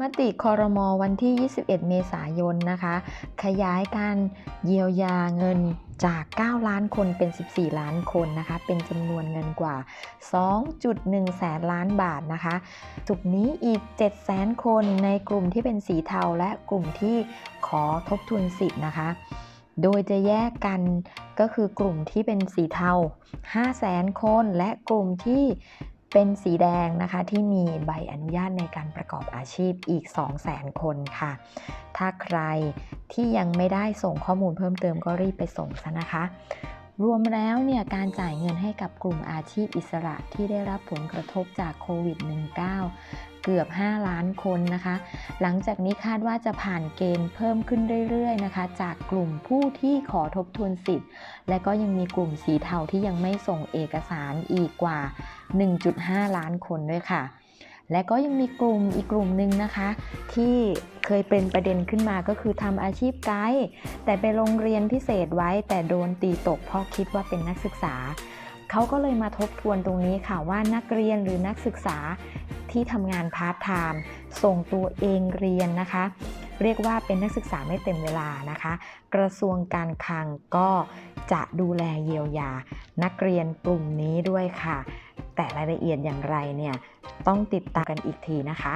มติคอรมอวันที่ 21 เมษายนนะคะ ขยายการเยียวยาเงินจาก 9 ล้านคนเป็น 14 ล้านคนนะคะ เป็นจำนวนเงินกว่า 2.1 แสนล้านบาทนะคะจุดนี้อีก 7 แสนคนในกลุ่มที่เป็นสีเทาและกลุ่มที่ขอทบทวนสิทธิ์นะคะ โดยจะแยกกันก็คือกลุ่มที่เป็นสีเทา 5 แสนคนและกลุ่มที่ เป็นสีแดงนะคะที่มีใบอนุญาตในการประกอบอาชีพอีก 2 0 0แสนคนค่ะ ถ้าใครที่ยังไม่ได้ส่งข้อมูลเพิ่มเติมก็รีบไปส่งซะนะคะ รวมแล้วเนี่ยการจ่ายเงินให้กับกลุ่มอาชีพอิสระที่ได้รับผลกระทบจากโควิด -19 เกือบ 5 ล้านคนนะคะ หลังจากนี้คาดว่าจะผ่านเกณฑ์เพิ่มขึ้นเรื่อยๆนะคะ จากกลุ่มผู้ที่ขอทบทวนสิทธิ์ และก็ยังมีกลุ่มสีเทาที่ยังไม่ส่งเอกสารอีกกว่า 1.5 ล้านคนด้วยค่ะ และก็ยังมีกลุ่มอีกกลุ่มหนึ่งนะคะ ที่เคยเป็นประเด็นขึ้นมาก็คือทำอาชีพไกด์แต่ไปโรงเรียนพิเศษไว้ แต่โดนตีตกเพราะคิดว่าเป็นนักศึกษาเขาก็เลยมาทบทวนตรงนี้ค่ะว่านักเรียนหรือนักศึกษาที่ทำงานพาร์ทไทม์ส่งตัวเองเรียนนะคะ เรียกว่าเป็นนักศึกษาไม่เต็มเวลานะคะ กระทรวงการคลังก็จะดูแลเยียวยา นักเรียนกลุ่มนี้ด้วยค่ะ แต่รายละเอียดอย่างไรเนี่ยต้องติดตามกันอีกทีนะคะ